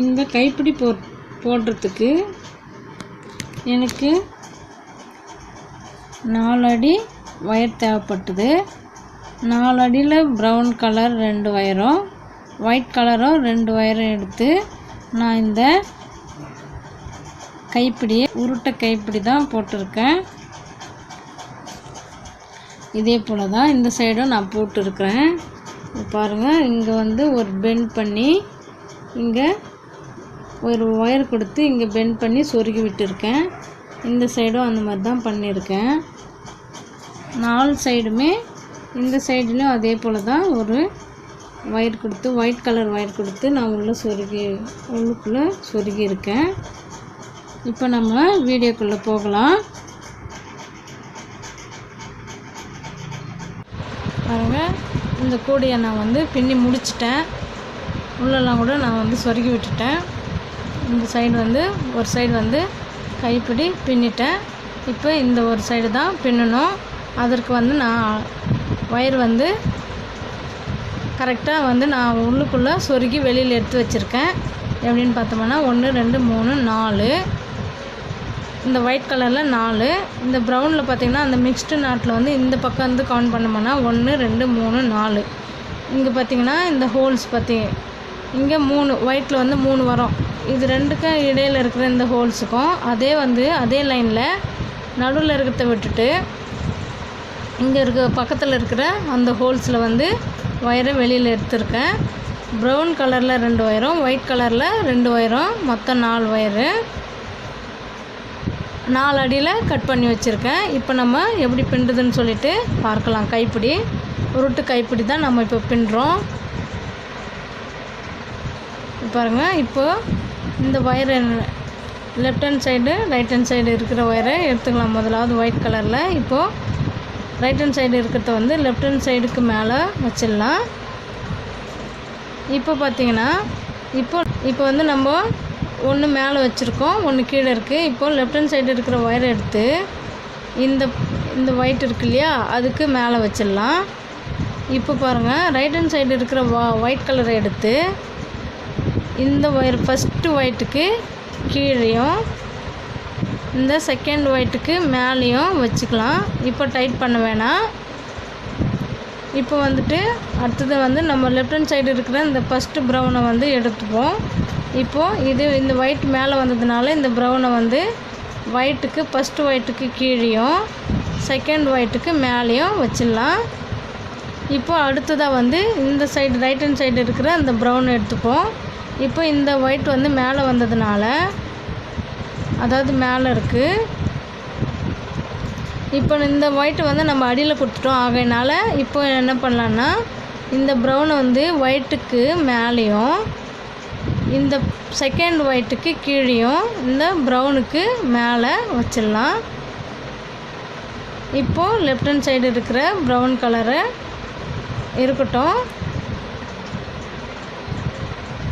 இந்த கைப்பிடி போ போடுறதுக்கு எனக்கு நாலு அடி ஒயர் தேவைப்பட்டது. நாலு அடியில் ப்ரௌன் கலர் ரெண்டு ஒயரும் ஒயிட் கலரும் ரெண்டு ஒயரும் எடுத்து நான் இந்த கைப்பிடி உருட்டை கைப்பிடி தான் போட்டிருக்கேன். இதே போல் தான் இந்த சைடும் நான் போட்டிருக்கிறேன். பாருங்கள் இங்கே வந்து ஒரு பெண்ட் பண்ணி இங்கே ஒரு ஒயர் கொடுத்து இங்கே பெண்ட் பண்ணி சொருகி விட்டுருக்கேன். இந்த சைடும் அந்த மாதிரி தான் பண்ணியிருக்கேன். நாலு சைடுமே இந்த சைடுலேயும் அதே போல் தான் ஒரு ஒயர் கொடுத்து ஒயிட் கலர் ஒயர் கொடுத்து நான் உள்ளே சொருகி உள்ளுக்குள்ளே சொருகி இருக்கேன் இப்போ நம்ம வீடியோக்குள்ளே போகலாம். பாருங்க இந்த கூடையை நான் வந்து பின்னி முடிச்சிட்டேன். உள்ளெல்லாம் கூட நான் வந்து சொருகி விட்டுட்டேன். இந்த சைடு வந்து ஒரு சைடு வந்து கைப்பிடி பின்னிட்டேன். இப்போ இந்த ஒரு சைடு தான் பின்னணும். அதற்கு வந்து நான் ஒயர் வந்து கரெக்டாக வந்து நான் உள்ளுக்குள்ளே சொருகி வெளியில் எடுத்து வச்சுருக்கேன். எப்படின்னு பார்த்தோம்னா ஒன்று ரெண்டு மூணு நாலு. இந்த ஒயிட் கலரில் நாலு. இந்த ப்ரௌனில் பார்த்தீங்கன்னா அந்த மிக்ஸ்டு நாட்டில் வந்து இந்த பக்கம் வந்து கவுண்ட் பண்ணோம்னா ஒன்று ரெண்டு மூணு நாலு. இங்கே பார்த்தீங்கன்னா இந்த ஹோல்ஸ் பார்த்தி இங்கே மூணு ஒயிட்டில் வந்து மூணு வரும். இது ரெண்டுக்கும் இடையில் இருக்கிற இந்த ஹோல்ஸுக்கும் அதே வந்து அதே லைனில் நடுவில் இருக்கிறத விட்டுட்டு இங்கே இருக்க பக்கத்தில் இருக்கிற அந்த ஹோல்ஸில் வந்து ஒயரை வெளியில் எடுத்திருக்கேன். ப்ரௌன் கலரில் ரெண்டு ஒயரும் ஒயிட் கலரில் ரெண்டு ஒயரும் மொத்தம் நாலு ஒயரு நாலு அடியில் கட் பண்ணி வச்சுருக்கேன். இப்போ நம்ம எப்படி பின்னுறதுன்னு சொல்லிட்டு பார்க்கலாம். கைப்பிடி உருட்டு கைப்பிடி தான் நம்ம இப்போ பின்னுறோம் பாருங்கள் இப்போது இந்த wire left hand side right hand side இருக்கிற ஒயரை எடுத்துக்கலாம். முதலாவது ஒயிட் கலரில் இப்போது ரைட் ஹேண்ட் சைடு இருக்கிறத வந்து லெஃப்ட் ஹேண்ட் சைடுக்கு மேலே வச்சிடலாம். இப்போ பார்த்தீங்கன்னா இப்போ இப்போ வந்து நம்ம ஒன்று மேலே வச்சுருக்கோம் ஒன்று கீழே இருக்குது இப்போது லெஃப்ட் ஹேண்ட் சைடு இருக்கிற ஒயரை எடுத்து இந்த இந்த ஒயிட் இருக்கு இல்லையா அதுக்கு மேலே வச்சிடலாம். இப்போ பாருங்கள் ரைட் ஹேண்ட் சைடு இருக்கிற வா ஒயிட் கலரை எடுத்து இந்த ஒயர் ஃபஸ்ட்டு ஒயிட்டுக்கு கீழேயும் இந்த செகண்ட் ஒயிட்டுக்கு மேலேயும் வச்சுக்கலாம். இப்போ டைட் பண்ண வேணாம். இப்போ வந்துட்டு அடுத்தது வந்து நம்ம லெஃப்ட் ஹேண்ட் சைடு இருக்கிற இந்த ஃபஸ்ட்டு ப்ரௌனை வந்து எடுத்துப்போம். இப்போது இது இந்த ஒயிட் மேலே வந்ததுனால இந்த ப்ரௌனை வந்து ஒயிட்டுக்கு ஃபஸ்ட்டு ஒயிட்டுக்கு கீழேயும் செகண்ட் ஒயிட்டுக்கு மேலேயும் வச்சிடலாம். இப்போ அடுத்ததாக வந்து இந்த சைடு ரைட் ஹேண்ட் சைடு இருக்கிற அந்த ப்ரௌன் எடுத்துப்போம். இப்போ இந்த ஒயிட் வந்து மேலே வந்ததுனால அதாவது மேலே இருக்குது இப்போ இந்த ஒயிட் வந்து நம்ம அடியில் கொடுத்துட்டோம். ஆகையினால இப்போ என்ன பண்ணலான்னா இந்த ப்ரௌனை வந்து ஒயிட்டுக்கு மேலேயும் இந்த செகண்ட் ஒயிட்டுக்கு கீழேயும் இந்த ப்ரௌனுக்கு மேலே வச்சிடலாம். இப்போது லெஃப்ட் ஹேண்ட் சைடு இருக்கிற ப்ரௌன் கலரு இருக்கட்டும்.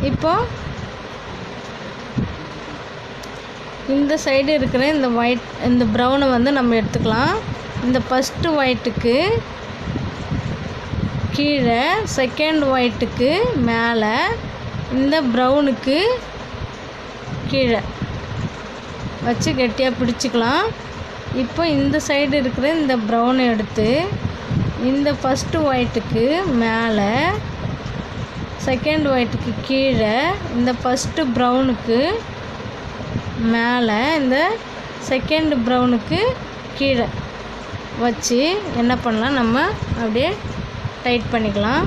இப்போ இந்த சைடு இருக்கிற இந்த ஒயிட் இந்த ப்ரௌனை வந்து நம்ம எடுத்துக்கலாம். இந்த ஃபஸ்ட்டு ஒயிட்டுக்கு கீழே செகண்ட் ஒயிட்டுக்கு மேலே இந்த ப்ரௌனுக்கு கீழே. வச்சு கெட்டியாக பிடிச்சிக்கலாம். இப்போ இந்த சைடு இருக்கிற இந்த ப்ரௌனை எடுத்து இந்த ஃபஸ்ட்டு ஒயிட்டுக்கு மேலே செகண்ட் ஒயிட்டுக்கு கீழே இந்த ஃபஸ்ட்டு ப்ரௌனுக்கு மேலே இந்த செகண்ட் ப்ரௌனுக்கு கீழே வச்சு என்ன பண்ணலாம் நம்ம அப்படியே டைட் பண்ணிக்கலாம்.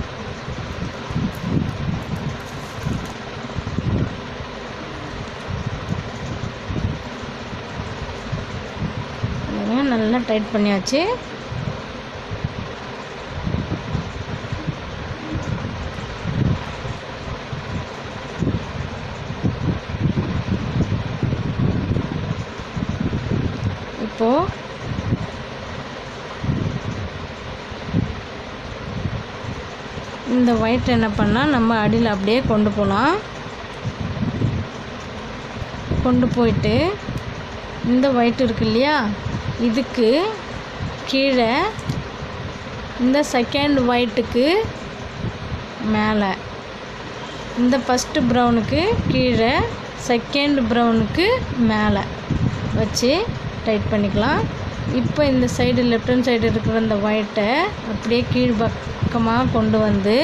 நல்லா டைட் பண்ணியாச்சு இப்போது இந்த ஒயிட் என்ன பண்ணால் நம்ம அடியில் அப்படியே கொண்டு போகலாம் கொண்டு போயிட்டு இந்த ஒயிட் இருக்கு இல்லையா இதுக்கு கீழே இந்த செகண்ட் ஒயிட்டுக்கு மேலே. இந்த ஃபஸ்ட்டு ப்ரௌனுக்கு கீழே செகண்ட் ப்ரௌனுக்கு மேலே வச்சு டைட் பண்ணிக்கலாம். இப்போ இந்த சைடு லெஃப்ட் ஹேண்ட் சைடு இருக்கிற இந்த ஒயிட்டை அப்படியே கீழ் பக்கமாக கொண்டு வந்து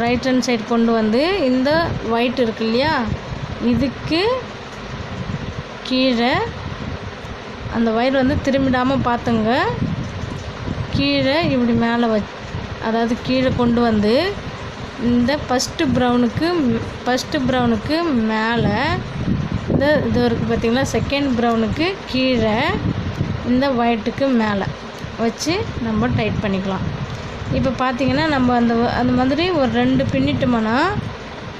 ரைட் ஹேண்ட் சைடு கொண்டு வந்து இந்த ஒயிட் இருக்கு இல்லையா? இதுக்கு கீழே அந்த ஒயர் வந்து திரும்பிடாமல் பார்த்துங்க. கீழே இப்படி மேலே வச் அதாவது கீழே கொண்டு வந்து இந்த ஃபஸ்ட்டு ப்ரௌனுக்கு ஃபஸ்ட்டு ப்ரௌனுக்கு மேலே இந்த இது இருக்குது பார்த்திங்களா? செகண்ட் ப்ரௌனுக்கு கீழே இந்த ஒயிட்டுக்கு மேலே வச்சு நம்ம டைட் பண்ணிக்கலாம். இப்போ பார்த்திங்கன்னா நம்ம அந்த அந்த மாதிரி ஒரு ரெண்டு பின்னிட்டோம்னா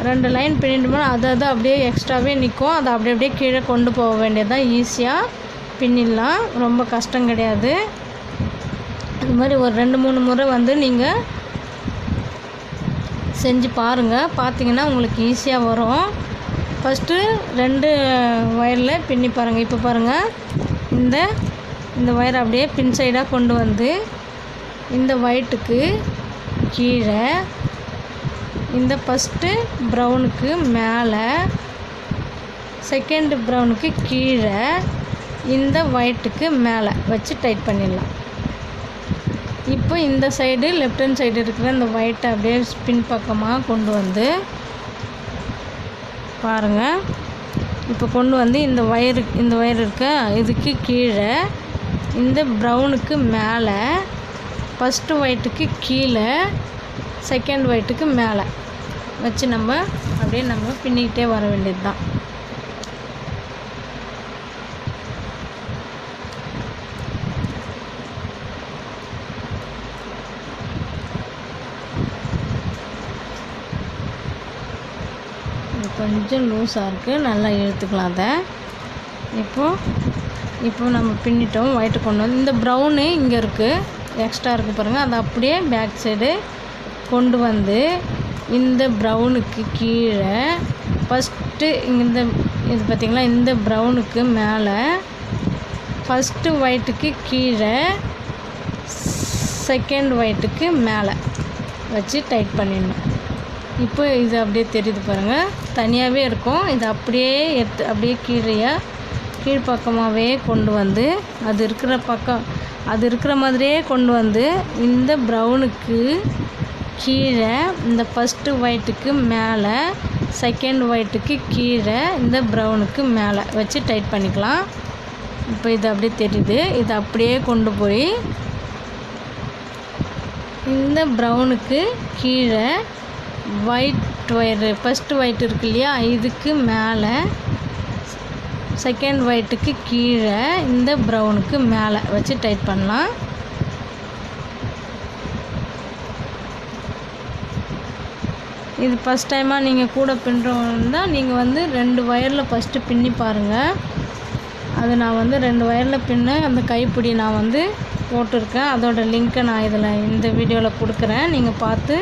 ரெண்டு லைன் பின்னிட்டோம்னா அது அது அப்படியே எக்ஸ்ட்ராவே நிற்கும். அதை அப்படியே அப்படியே கீழே கொண்டு போக வேண்டியதுதான். ஈஸியாக பின்னிடலாம். ரொம்ப கஷ்டம் கிடையாது. இது மாதிரி ஒரு ரெண்டு மூணு முறை வந்து நீங்கள் செஞ்சு பாருங்கள் பார்த்தீங்கன்னா உங்களுக்கு ஈஸியாக வரும். ஃபஸ்ட்டு ரெண்டு ஒயரில் பின்னி பாருங்கள் இப்போ பாருங்கள் இந்த இந்த ஒயரை அப்படியே பின் சைடாக கொண்டு வந்து இந்த ஒயிட்டுக்கு கீழே இந்த ஃபஸ்ட்டு ப்ரௌனுக்கு மேலே செகண்ட் ப்ரௌனுக்கு கீழே இந்த ஒயிட்டுக்கு மேலே வச்சு டைட் பண்ணிடலாம். இப்போ இந்த சைடு லெஃப்ட் ஹேண்ட் சைடு இருக்கிற இந்த ஒயிட்டை அப்படியே பின் பக்கமாக கொண்டு வந்து பாருங்கள் இப்போ கொண்டு வந்து இந்த ஒயரு இந்த ஒயர் இருக்க இதுக்கு கீழே இந்த ப்ரௌனுக்கு மேலே ஃபஸ்ட்டு ஒயிட்டுக்கு கீழே செகண்ட் ஒயிட்டுக்கு மேலே வச்சு நம்ம அப்படியே நம்ம பின்னிக்கிட்டே வர வேண்டியது தான் இது கொஞ்சம் லூஸாக இருக்குது நல்லா இழுத்துக்கலாம் அதை. இப்போது இப்போ நம்ம பின்னிட்டோம். ஒயிட்டு கொண்டு வந்து இந்த ப்ரௌனு இங்கே இருக்குது எக்ஸ்ட்ரா இருக்குது பாருங்கள் அதை அப்படியே பேக் சைடு கொண்டு வந்து இந்த ப்ரௌனுக்கு கீழே ஃபஸ்ட்டு இந்த இது பார்த்திங்களா? இந்த ப்ரௌனுக்கு மேலே ஃபஸ்ட்டு ஒயிட்டுக்கு கீழே செகண்ட் ஒயிட்டுக்கு மேலே வச்சு டைட் பண்ணிடணும். இப்போ இது அப்படியே தெரியுது பாருங்கள் தனியாகவே இருக்கும். இது அப்படியே எடுத்து அப்படியே கீழே கீழ்ப்பக்கமாகவே கொண்டு வந்து அது இருக்கிற பக்கம் அது இருக்கிற மாதிரியே கொண்டு வந்து இந்த ப்ரௌனுக்கு கீழே இந்த ஃபஸ்ட்டு ஒயிட்டுக்கு மேலே செகண்ட் ஒயிட்டுக்கு கீழே இந்த ப்ரௌனுக்கு மேலே வச்சு டைட் பண்ணிக்கலாம். இப்போ இது அப்படியே தெரியுது. இது அப்படியே கொண்டு போய் இந்த ப்ரௌனுக்கு கீழே ஒயிட் ஒயரு ஃபஸ்ட்டு ஒயிட் இருக்கு இல்லையா இதுக்கு மேலே செகண்ட் ஒயிட்டுக்கு கீழே இந்த ப்ரௌனுக்கு மேலே வச்சு டைட் பண்ணலாம். இது ஃபஸ்ட் டைமாக நீங்கள் கூட பின்னுறவங்க நீங்கள் வந்து ரெண்டு ஒயரில் ஃபஸ்ட்டு பின்னி பாருங்கள் அது நான் வந்து ரெண்டு ஒயரில் பின்ன அந்த கைப்பிடி நான் வந்து போட்டிருக்கேன். அதோட லிங்க்கை நான் இதில் இந்த வீடியோவில் கொடுக்குறேன். நீங்கள் பார்த்து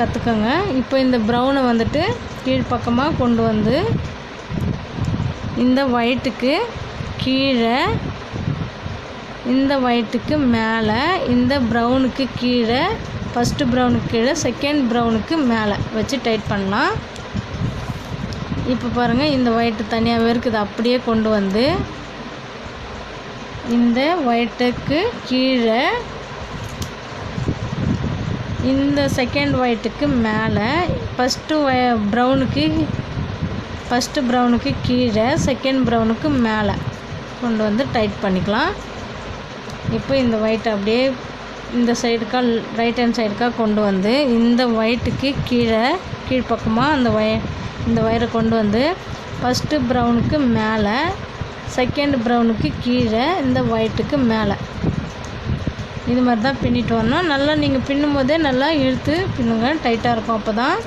கற்றுக்கோங்க இப்போ இந்த ப்ரௌனை வந்துட்டு கீழ்ப்பக்கமாக கொண்டு வந்து இந்த ஒயிட்டுக்கு கீழே இந்த ஒயிட்டுக்கு மேலே இந்த ப்ரௌனுக்கு கீழே ஃபஸ்ட்டு ப்ரௌனுக்கு கீழே செகண்ட் ப்ரௌனுக்கு மேலே வச்சு டைட் பண்ணலாம். இப்போ பாருங்கள் இந்த ஒயிட்டு தனியாகவே இருக்குது. அப்படியே கொண்டு வந்து இந்த ஒயிட்டுக்கு கீழே இந்த செகண்ட் ஒயிட்டுக்கு மேலே ஃபஸ்ட்டு ப்ரௌனுக்கு ஃபஸ்ட்டு ப்ரௌனுக்கு கீழே செகண்ட் ப்ரௌனுக்கு மேலே. கொண்டு வந்து டைட் பண்ணிக்கலாம். இப்போ இந்த ஒயிட் அப்படியே இந்த சைடுக்கா ரைட் ஹேண்ட் சைடுக்கா கொண்டு வந்து இந்த ஒயிட்டுக்கு கீழே கீழ்ப்பக்கமாக அந்த ஒய இந்த ஒயரை கொண்டு வந்து ஃபஸ்ட்டு ப்ரௌனுக்கு மேலே செகண்ட் ப்ரௌனுக்கு கீழே இந்த ஒயிட்டுக்கு மேலே. இது மாதிரி தான் பின்னிட்டு வரணும். நல்லா நீங்கள் பின்னும் போதே நல்லா இழுத்து பின்னுங்க. டைட்டாக இருக்கும் அப்போ தான்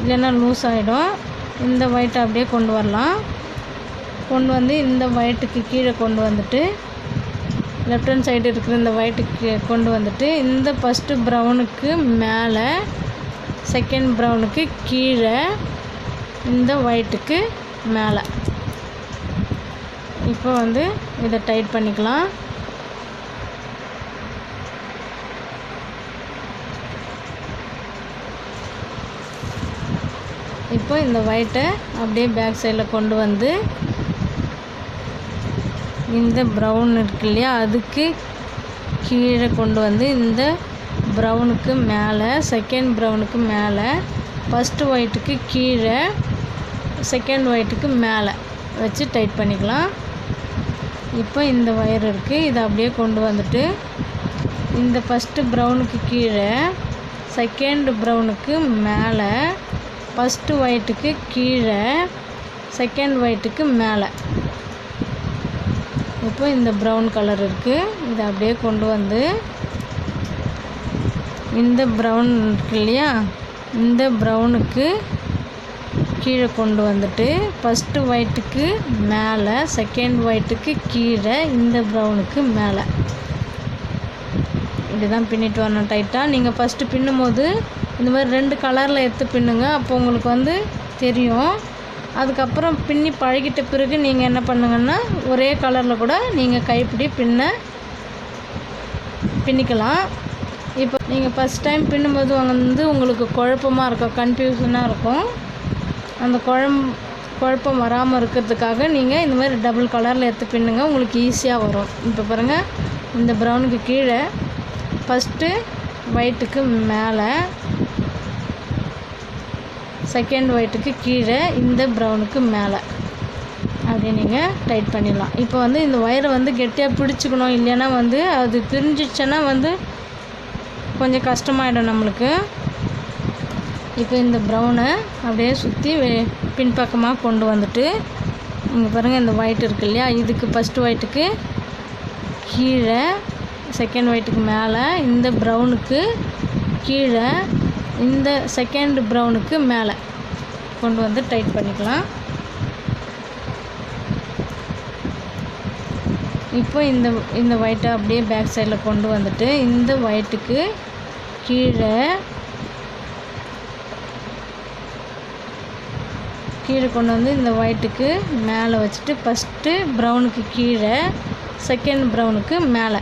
இல்லைன்னா லூஸ் ஆகிடும் இந்த ஒயிட்டை அப்படியே கொண்டு வரலாம். கொண்டு வந்து இந்த ஒயிட்டுக்கு கீழே கொண்டு வந்துட்டு லெஃப்ட் ஹேண்ட் சைடு இருக்கிற இந்த ஒயிட்டுக்கு கொண்டு வந்துட்டு இந்த ஃபஸ்ட்டு ப்ரௌனுக்கு மேலே செகண்ட் ப்ரௌனுக்கு கீழே இந்த ஒயிட்டுக்கு மேலே. இப்போ வந்து இதை டைட் பண்ணிக்கலாம். இப்போ இந்த ஒயிட்டை அப்படியே பேக் சைடில் கொண்டு வந்து இந்த ப்ரௌன் இருக்கு இல்லையா அதுக்கு கீழே கொண்டு வந்து இந்த ப்ரௌனுக்கு மேலே செகண்ட் ப்ரௌனுக்கு மேலே ஃபஸ்ட்டு ஒயிட்டுக்கு கீழே செகண்ட் ஒயிட்டுக்கு மேலே வச்சு டைட் பண்ணிக்கலாம். இப்போ இந்த ஒயர் இருக்குது இதை அப்படியே கொண்டு வந்துட்டு இந்த ஃபஸ்ட்டு ப்ரௌனுக்கு கீழே செகண்ட் ப்ரௌனுக்கு மேலே ஃபஸ்ட்டு ஒயிட்டுக்கு கீழே செகண்ட் ஒயிட்டுக்கு மேலே. இப்போ இந்த ப்ரௌன் கலர் இருக்குது இதை அப்படியே கொண்டு வந்து இந்த ப்ரௌன் இருக்கு இல்லையா? இந்த ப்ரௌனுக்கு கீழே கொண்டு வந்துட்டு ஃபஸ்ட்டு ஒயிட்டுக்கு மேலே செகண்ட் ஒயிட்டுக்கு கீழே இந்த ப்ரௌனுக்கு மேலே. இப்படி தான் பின்னிட்டு வரணும் டைட்டாக நீங்கள் ஃபஸ்ட்டு பின்னும் போது இந்த மாதிரி ரெண்டு கலரில் எடுத்து பின்னுங்க. அப்போ உங்களுக்கு வந்து தெரியும். அதுக்கப்புறம் பின்னி பழகிட்ட பிறகு நீங்கள் என்ன பண்ணுங்கன்னா ஒரே கலரில் கூட நீங்கள் கைப்பிடி பின்ன பின்னிக்கலாம். இப்போ நீங்கள் ஃபஸ்ட் டைம் பின்னும்போது வந்து உங்களுக்கு குழப்பமாக இருக்கும் கன்ஃபியூஷனாக இருக்கும். அந்த குழம் குழப்பம் வராமல் இருக்கிறதுக்காக நீங்கள் இந்த மாதிரி டபுள் கலரில் எடுத்து பின்னுங்க உங்களுக்கு ஈஸியாக வரும். இப்போ பாருங்கள் இந்த ப்ரௌனுக்கு கீழே ஃபஸ்ட்டு ஒயிட்டுக்கு மேலே செகண்ட் ஒயிட்டுக்கு கீழே இந்த ப்ரௌனுக்கு மேலே. அப்படி நீங்கள் டைட் பண்ணிடலாம். இப்போ வந்து இந்த ஒயரை வந்து கெட்டியாக பிடிச்சிக்கணும் இல்லைன்னா வந்து அது பிரிஞ்சிச்சுன்னா வந்து கொஞ்சம் கஷ்டமாயிடும் நம்மளுக்கு. இப்போ இந்த ப்ரௌனை அப்படியே சுற்றி பின்பக்கமாக கொண்டு வந்துட்டு இங்கே பாருங்கள் இந்த ஒயிட் இருக்குது இல்லையா? இதுக்கு ஃபஸ்ட்டு ஒயிட்டுக்கு கீழே செகண்ட் ஒயிட்டுக்கு மேலே இந்த ப்ரௌனுக்கு கீழே இந்த செகண்ட் ப்ரௌனுக்கு மேலே. கொண்டு வந்து டைட் பண்ணிக்கலாம். இப்போ இந்த இந்த ஒயிட்டை அப்படியே பேக் சைடில் கொண்டு வந்துட்டு இந்த ஒயிட்டுக்கு கீழே கீழே கொண்டு வந்து இந்த ஒயிட்டுக்கு மேலே வச்சுட்டு ஃபஸ்ட்டு ப்ரௌனுக்கு கீழே செகண்ட் ப்ரௌனுக்கு மேலே.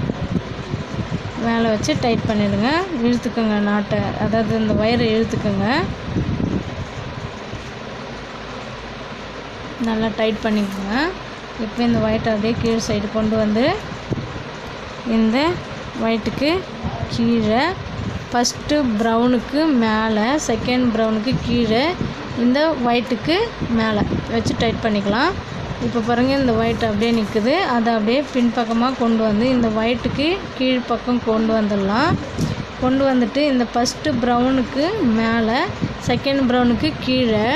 மேலே வச்சு டைட் பண்ணிவிடுங்க இழுத்துக்கோங்க நாட்டை. அதாவது இந்த ஒயரை இழுத்துக்கோங்க. நல்லா டைட் பண்ணிக்கோங்க. இப்போ இந்த ஒயிட்டை அப்படியே கீழ் சைடு கொண்டு வந்து இந்த ஒயிட்டுக்கு கீழே ஃபஸ்ட்டு ப்ரௌனுக்கு மேலே செகண்ட் ப்ரௌனுக்கு கீழே இந்த ஒயிட்டுக்கு மேலே வச்சு டைட் பண்ணிக்கலாம். இப்போ பாருங்கள் இந்த ஒயிட் அப்படியே நிற்குது அதை அப்படியே பின்பக்கமாக கொண்டு வந்து இந்த ஒயிட்டுக்கு கீழ்ப்பக்கம் கொண்டு வந்துடலாம். கொண்டு வந்துட்டு இந்த ஃபஸ்ட்டு ப்ரௌனுக்கு மேலே செகண்ட் ப்ரௌனுக்கு கீழே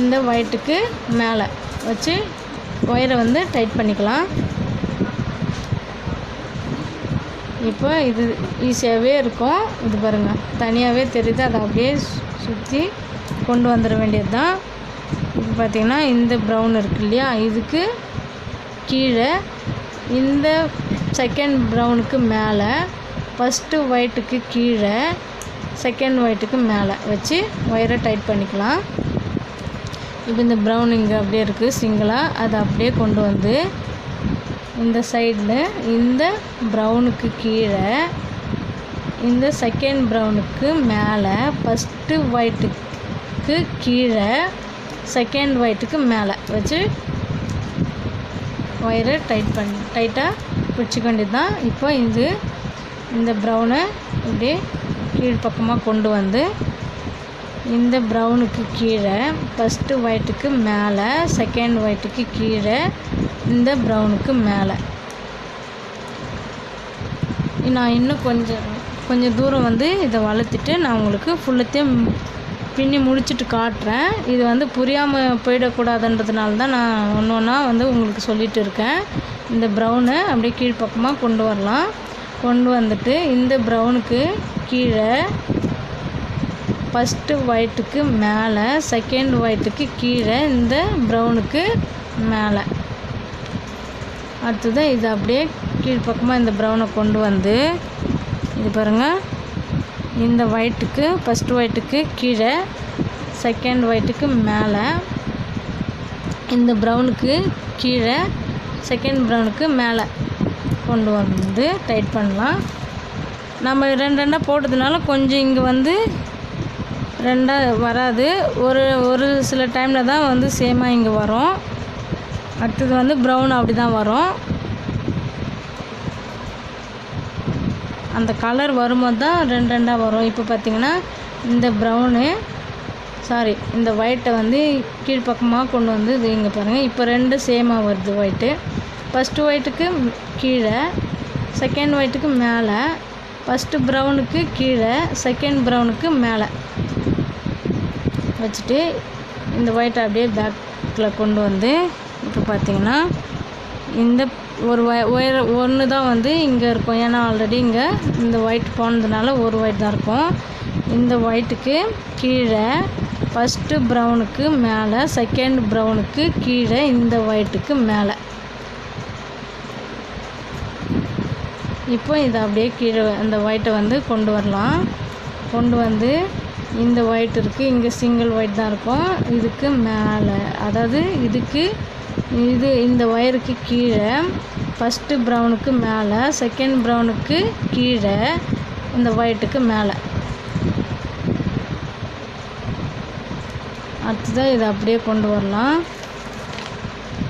இந்த ஒயிட்டுக்கு மேலே வச்சு ஒயரை வந்து டைட் பண்ணிக்கலாம். இப்போ இது ஈஸியாகவே இருக்கும். இது பாருங்கள் தனியாகவே தெரியுது. அதை அப்படியே சுற்றி கொண்டு வந்துட வேண்டியது தான் பார்த்திங்கன்னா இந்த ப்ரௌன் இருக்கு இல்லையா? இதுக்கு கீழே இந்த செகண்ட் ப்ரௌனுக்கு மேலே ஃபஸ்ட்டு ஒயிட்டுக்கு கீழே செகண்ட் ஒயிட்டுக்கு மேலே வச்சு ஒயரை டைட் பண்ணிக்கலாம். இப்போ இந்த ப்ரௌன் இங்கே அப்படியே இருக்குது சிங்கிளாக அதை அப்படியே கொண்டு வந்து இந்த சைடில் இந்த ப்ரௌனுக்கு கீழே இந்த செகண்ட் ப்ரௌனுக்கு மேலே ஃபஸ்ட்டு ஒயிட்டுக்கு கீழே செகண்ட் ஒயிட்டுக்கு மேலே வச்சு ஒயரை டைட் பண்ணி. டைட்டாக பிடிச்சிக்க வேண்டியது தான் இப்போ இது இந்த ப்ரௌனை இப்படி கீழ்ப்பக்கமாக கொண்டு வந்து இந்த ப்ரௌனுக்கு கீழே ஃபஸ்ட்டு ஒயிட்டுக்கு மேலே செகண்ட் ஒயிட்டுக்கு கீழே இந்த ப்ரௌனுக்கு மேலே. நான் இன்னும் கொஞ்சம் கொஞ்சம் தூரம் வந்து இதை வளர்த்துட்டு நான் உங்களுக்கு ஃபுல்லத்தையும் பின்னி முடிச்சுட்டு காட்டுறேன். இது வந்து புரியாமல் போயிடக்கூடாதுன்றதுனால தான் நான் ஒன்று ஒன்றா வந்து உங்களுக்கு சொல்லிட்டு இருக்கேன். இந்த ப்ரௌனை அப்படியே கீழ்ப்பக்கமாக கொண்டு வரலாம். கொண்டு வந்துட்டு இந்த ப்ரௌனுக்கு கீழே ஃபஸ்ட்டு ஒயிட்டுக்கு மேலே செகண்ட் ஒயிட்டுக்கு கீழே இந்த ப்ரௌனுக்கு மேலே. அடுத்தது இது அப்படியே கீழ்ப்பக்கமாக இந்த ப்ரௌனை கொண்டு வந்து இது பாருங்கள் இந்த ஒயிட்டுக்கு ஃபஸ்ட் ஒயிட்டுக்கு கீழே செகண்ட் ஒயிட்டுக்கு மேலே. இந்த ப்ரௌனுக்கு கீழே செகண்ட் ப்ரௌனுக்கு மேலே கொண்டு வந்து டைட் பண்ணலாம். நம்ம ரெண்டு ரெண்டாக போட்டதுனால கொஞ்சம் இங்கே வந்து ரெண்டாக வராது. ஒரு ஒரு சில டைமில் தான் வந்து சேமாக இங்கே வரும். அடுத்தது வந்து ப்ரௌன் அப்படி தான் வரும். அந்த கலர் வரும்போது தான் ரெண்டு ரெண்டாக வரும். இப்போ பார்த்தீங்கன்னா இந்த ப்ரௌனு சாரி இந்த ஒயிட்டை வந்து கீழ்ப்பக்கமாக கொண்டு வந்து இது இங்கே பாருங்கள் இப்போ ரெண்டு சேமாக வருது ஒயிட்டு ஃபஸ்ட்டு ஒயிட்டுக்கு கீழே செகண்ட் ஒயிட்டுக்கு மேலே. ஃபஸ்ட்டு ப்ரௌனுக்கு கீழே செகண்ட் ப்ரௌனுக்கு மேலே. வச்சுட்டு இந்த ஒயிட்டை அப்படியே பேக்கில் கொண்டு வந்து இப்போ பார்த்தீங்கன்னா இந்த ஒரு ஒயர் ஒன்று தான் வந்து இங்கே இருக்கும். ஏன்னா ஆல்ரெடி இங்கே இந்த ஒயிட் போனதுனால ஒரு ஒயிட் தான் இருக்கும். இந்த ஒயிட்டுக்கு கீழே ஃபஸ்ட்டு ப்ரௌனுக்கு மேலே செகண்ட் ப்ரௌனுக்கு கீழே இந்த ஒயிட்டுக்கு மேலே. இப்போ இதை அப்படியே கீழே அந்த ஒயிட்டை வந்து கொண்டு வரலாம். கொண்டு வந்து இந்த ஒயிட் இருக்குது இங்கே சிங்கிள் ஒயிட் தான் இருக்கும். இதுக்கு மேலே. அதாவது இதுக்கு இது இந்த ஒயருக்கு கீழே ஃபஸ்ட்டு ப்ரௌனுக்கு மேலே செகண்ட் ப்ரௌனுக்கு கீழே இந்த ஒயிட்டுக்கு மேலே. அடுத்ததாக இதை அப்படியே கொண்டு வரலாம்.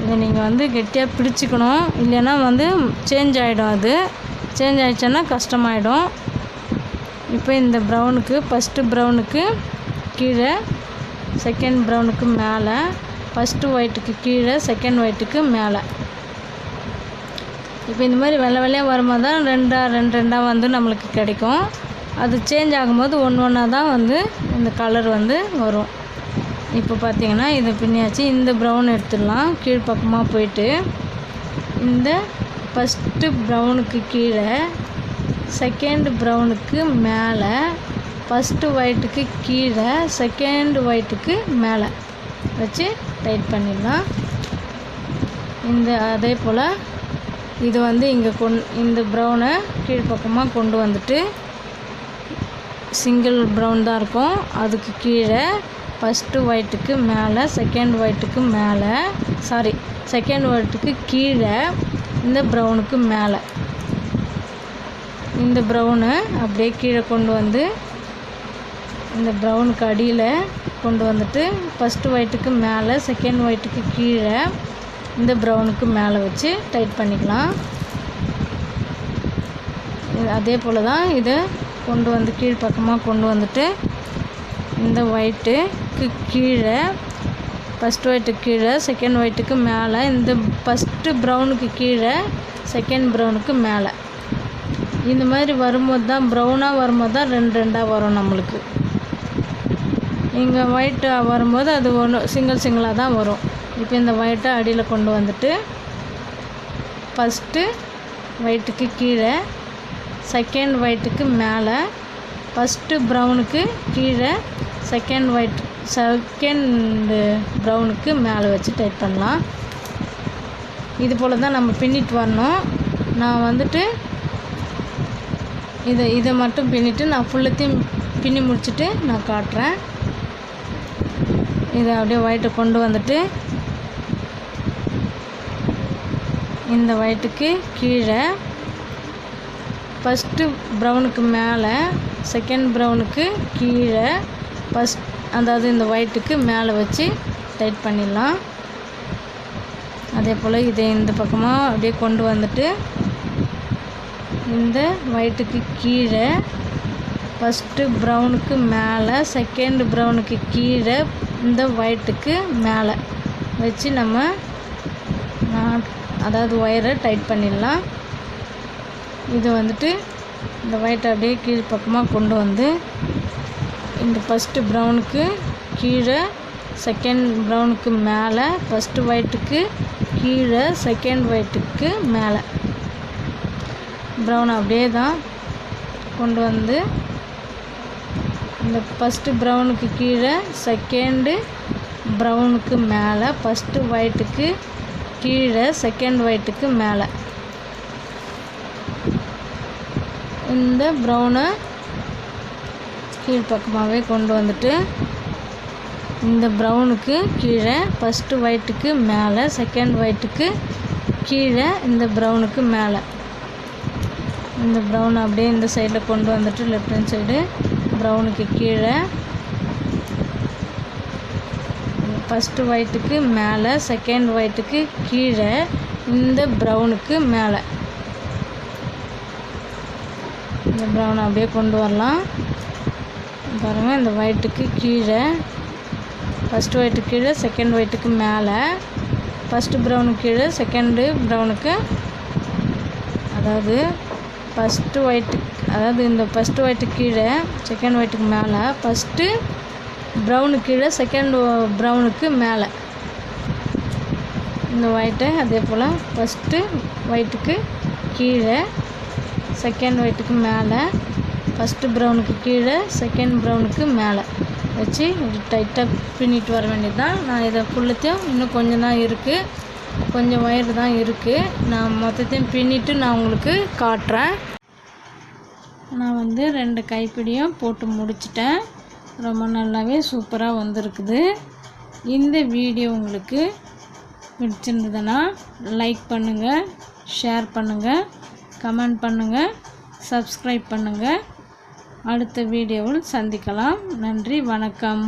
இதை நீங்கள் வந்து கெட்டியாக பிடிச்சிக்கணும். இல்லைன்னா வந்து சேஞ்ச் ஆகிடும் அது. சேஞ்ச் ஆகிடுச்சுன்னா கஷ்டமாயிடும். இப்போ இந்த ப்ரௌனுக்கு ஃபஸ்ட்டு ப்ரௌனுக்கு கீழே செகண்ட் ப்ரௌனுக்கு மேலே ஃபஸ்ட்டு ஒயிட்டுக்கு கீழே செகண்ட் ஒயிட்டுக்கு மேலே. இப்போ இந்த மாதிரி வெள்ளை வெள்ளையாக வரும்போது தான் ரெண்டாக ரெண்டு ரெண்டாக வந்து நம்மளுக்கு கிடைக்கும். அது சேஞ்ச் ஆகும்போது ஒன்று ஒன்றா தான் வந்து இந்த கலர் வந்து வரும். இப்போ பார்த்தீங்கன்னா இதை பின்னியாச்சு. இந்த ப்ரௌன் எடுத்துடலாம். கீழ்ப்பக்கமாக போயிட்டு இந்த ஃபஸ்ட்டு ப்ரௌனுக்கு கீழே செகண்ட் ப்ரௌனுக்கு மேலே ஃபஸ்ட்டு ஒயிட்டுக்கு கீழே செகண்ட் ஒயிட்டுக்கு மேலே வச்சு டைட் பண்ணிடலாம். இந்த அதே போல் இது வந்து இங்கே கொண் இந்த ப்ரௌனை கீழ்ப்பக்கமாக கொண்டு வந்துட்டு சிங்கிள் ப்ரௌன் தான் இருக்கும். அதுக்கு கீழே ஃபஸ்ட்டு ஒயிட்டுக்கு மேலே செகண்ட் ஒயிட்டுக்கு மேலே சாரி செகண்ட் ஒயிட்டுக்கு கீழே இந்த ப்ரௌனுக்கு மேலே. இந்த ப்ரௌனை அப்படியே கீழே கொண்டு வந்து இந்த ப்ரௌனுக்கு அடியில் கொண்டு வந்துட்டு ஃபஸ்ட்டு ஒயிட்டுக்கு மேலே செகண்ட் ஒயிட்டுக்கு கீழே இந்த ப்ரௌனுக்கு மேலே வச்சு டைட் பண்ணிக்கலாம். அதே போல் தான் இதை கொண்டு வந்து கீழ்ப்பக்கமாக கொண்டு வந்துட்டு இந்த ஒயிட்டுக்கு கீழே ஃபஸ்ட் ஒயிட்டுக்கு கீழே செகண்ட் ஒயிட்டுக்கு மேலே இந்த ஃபஸ்ட்டு ப்ரௌனுக்கு கீழே செகண்ட் ப்ரௌனுக்கு மேலே. இந்த மாதிரி வரும்போது தான் ப்ரௌனாக வரும்போது தான் ரெண்டு ரெண்டாக வரும் நம்மளுக்கு. இங்கே ஒயிட்டு வரும்போது அது ஒன்று சிங்கிள் சிங்கிளாக தான் வரும். இப்போ இந்த ஒயிட்டை அடியில் கொண்டு வந்துட்டு ஃபஸ்ட்டு ஒயிட்டுக்கு கீழே செகண்ட் ஒயிட்டுக்கு மேலே ஃபஸ்ட்டு ப்ரௌனுக்கு கீழே செகண்ட் ஒயிட் செகண்டு ப்ரௌனுக்கு மேலே வச்சு டைட் பண்ணலாம். இது போல் தான் நம்ம பின்னிட்டு வரணும். நான் வந்துட்டு இதை இதை மட்டும் பின்னிட்டு நான் ஃபுல்லத்தையும் பின்னி முடிச்சுட்டு நான் காட்டுறேன். இதை அப்படியே ஒயிட்டை கொண்டு வந்துட்டு இந்த ஒயிட்டுக்கு கீழே ஃபஸ்ட்டு ப்ரௌனுக்கு மேலே செகண்ட் ப்ரௌனுக்கு கீழே ஃபஸ்ட் அதாவது இந்த ஒயிட்டுக்கு மேலே வச்சு டைட் பண்ணிடலாம். அதே போல் இதை இந்த பக்கமாக அப்படியே கொண்டு வந்துட்டு இந்த ஒயிட்டுக்கு கீழே ஃபஸ்ட்டு ப்ரௌனுக்கு மேலே செகண்ட் ப்ரௌனுக்கு கீழே இந்த ஒயிட்டுக்கு மேலே வச்சு நம்ம அதாவது ஒயரை டைட் பண்ணிடலாம். இது வந்துட்டு இந்த ஒயிட்டை அப்படியே கீழ் பக்கமாக கொண்டு வந்து இந்த ஃபஸ்ட்டு ப்ரௌனுக்கு கீழே செகண்ட் ப்ரௌனுக்கு மேலே ஃபஸ்ட்டு ஒயிட்டுக்கு கீழே செகண்ட் ஒயிட்டுக்கு மேலே. ப்ரௌன் அப்படியே தான் கொண்டு வந்து இந்த ஃபஸ்ட்டு ப்ரௌனுக்கு கீழே செகண்டு ப்ரௌனுக்கு மேலே ஃபஸ்ட்டு ஒயிட்டுக்கு கீழே செகண்ட் ஒயிட்டுக்கு மேலே. இந்த ப்ரௌனை கீழ்ப்பக்கமாகவே கொண்டு வந்துட்டு இந்த ப்ரௌனுக்கு கீழே ஃபஸ்ட்டு ஒயிட்டுக்கு மேலே செகண்ட் ஒயிட்டுக்கு கீழே இந்த ப்ரௌனுக்கு மேலே. இந்த ப்ரௌன் அப்படியே இந்த சைடில் கொண்டு வந்துட்டு லெஃப்ட் ஹேண்ட் சைடு ப்ரௌனுக்கு கீழே. ஃபஸ்ட்டு ஒயிட்டுக்கு மேலே செகண்ட் ஒயிட்டுக்கு கீழே இந்த ப்ரௌனுக்கு மேலே. இந்த ப்ரௌனை அப்படியே கொண்டு வரலாம். பாருங்கள் இந்த ஒயிட்டுக்கு கீழே. ஃபஸ்ட்டு ஒயிட்டுக்கு கீழே செகண்ட் ஒயிட்டுக்கு மேலே. ஃபஸ்ட்டு ப்ரௌனுக்கு கீழே செகண்டு ப்ரௌனுக்கு அதாவது ஃபஸ்ட்டு ஒயிட்டு அதாவது இந்த ஃபஸ்ட்டு ஒயிட்டு கீழே செகண்ட் ஒயிட்டுக்கு மேலே ஃபஸ்ட்டு ப்ரௌனுக்கு கீழே செகண்ட் ப்ரௌனுக்கு மேலே. இந்த ஒயிட்டை அதே போல் ஃபஸ்ட்டு ஒயிட்டுக்கு கீழே செகண்ட் ஒயிட்டுக்கு மேலே ஃபஸ்ட்டு ப்ரௌனுக்கு கீழே செகண்ட் ப்ரௌனுக்கு மேலே வச்சு டைட்டாக பின்னிட்டு வர வேண்டியது தான் நான் இதை ஃபுல்லத்தையும் இன்னும் கொஞ்சம் தான் இருக்குது கொஞ்சம் ஒயர் தான் இருக்குது நான் மொத்தத்தையும் பின்னிட்டு நான் உங்களுக்கு காட்டுறேன். நான் வந்து ரெண்டு கைப்பிடியும் போட்டு முடிச்சிட்டேன். ரொம்ப நல்லாவே சூப்பராக வந்திருக்குது. இந்த வீடியோ உங்களுக்கு பிடிச்சிருந்ததுன்னா லைக் பண்ணுங்கள் ஷேர் பண்ணுங்கள் கமெண்ட் பண்ணுங்கள் சப்ஸ்கிரைப் பண்ணுங்கள் அடுத்த வீடியோவில் சந்திக்கலாம். நன்றி வணக்கம்.